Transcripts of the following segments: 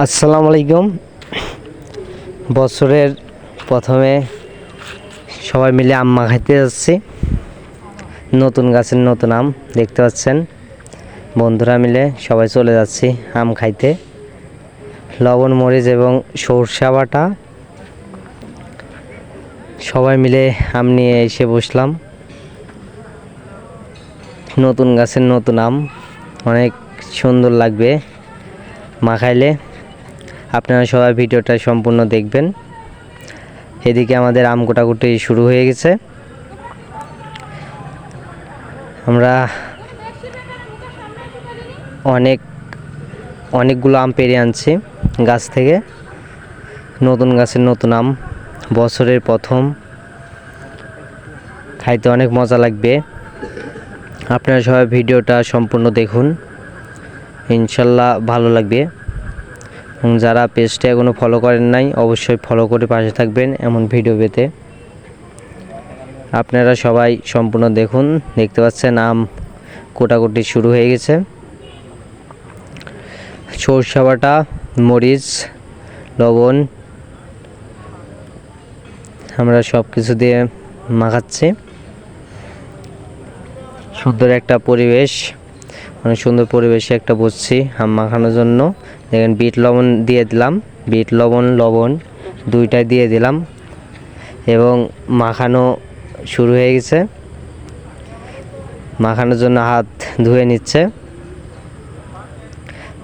আসসালামু আলাইকুম। বছরের প্রথমে সবাই মিলে আম মাখাইতে যাচ্ছি। নতুন গাছের নতুন আম দেখতে পাচ্ছেন। বন্ধুরা মিলে সবাই চলে যাচ্ছি আম খাইতে। লবণ, মরিচ এবং সরষা বাটা। সবাই মিলে আম নিয়ে এসে বসলাম। নতুন গাছের নতুন আম। অনেক সুন্দর লাগবে মাখাইলে। আপনারা সবাই ভিডিওটা সম্পূর্ণ দেখবেন। এদিকে আমাদের আম কোটাকুটি শুরু হয়ে গেছে। আমরা অনেক, অনেকগুলো আম পেরে আনছি গাছ থেকে। নতুন গাছের নতুন আম, বছরের প্রথম। খাইতে অনেক মজা লাগবে। আপনারা সবাই ভিডিওটা সম্পূর্ণ দেখুন। ইনশাল্লাহ ভালো লাগবে। যারা পেজটা এখনও ফলো করেন নাই, অবশ্যই ফলো করে পাশে থাকবেন এমন ভিডিও পেতে। আপনারা সবাই সম্পূর্ণ দেখুন, দেখতে পাচ্ছেন আম কোটাকুটি শুরু হয়ে গেছে। সরষা বাটা, মরিচ, লবণ, আমরা সব কিছু দিয়ে মাখাচ্ছি। সুন্দর একটা পরিবেশ। অনেক সুন্দর পরিবেশে একটা বসছি আম মাখানোর জন্য। দেখেন বিট লবণ দিয়ে দিলাম। বিট লবণ লবণ দুইটাই দিয়ে দিলাম। এবং মাখানো শুরু হয়ে গেছে। মাখানোর জন্য হাত ধুয়ে নিচ্ছে।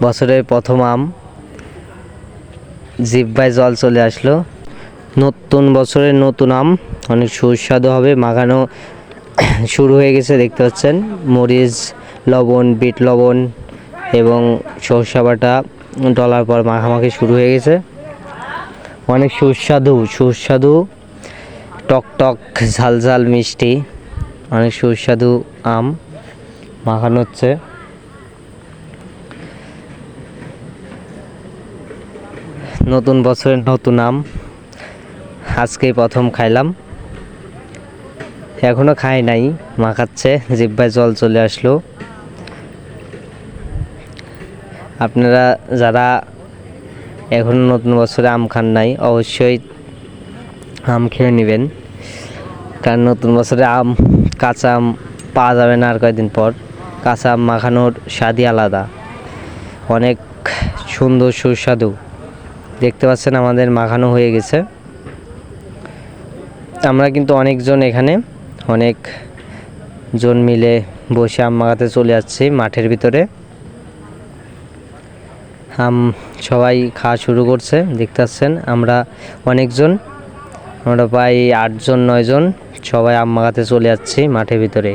বছরের প্রথম আম। জিব্বায় জল চলে আসলো। নতুন বছরের নতুন আম। অনেক সুস্বাদু হবে। মাখানো শুরু হয়ে গেছে, দেখতে পাচ্ছেন। মরিচ লবণ, বিট লবণ এবং সরষা বাটা ডলার পর মাখামাখি শুরু হয়ে গেছে। অনেক সুস্বাদু সুস্বাদু টক টক, ঝাল ঝাল মিষ্টি, অনেক সুস্বাদু আম মাখানো হচ্ছে। নতুন বছরের নতুন আম আজকেই প্রথম খাইলাম। এখনও খাই নাই, মাখাচ্ছে, জিব্বায় জল চলে আসলো। আপনারা যারা এখনও নতুন বছরে আম খান নাই, অবশ্যই আম খেয়ে নেবেন। কারণ নতুন বছরে আম, কাঁচা আম পাওয়া যাবে না আর কয়েকদিন পর। কাঁচা আম মাখানোর স্বাদই আলাদা। অনেক সুন্দর, সুস্বাদু। দেখতে পাচ্ছেন আমাদের মাখানো হয়ে গেছে। আমরা কিন্তু অনেকজন এখানে, অনেক জন মিলে বসে আম মাখাতে চলে যাচ্ছি মাঠের ভিতরে। সবাই খাওয়া শুরু করছে দেখতে পাচ্ছেন আমরা অনেকজন, আমরা প্রায় আটজন, নয়জন সবাই আম মাখাতে চলে যাচ্ছি মাঠের ভিতরে।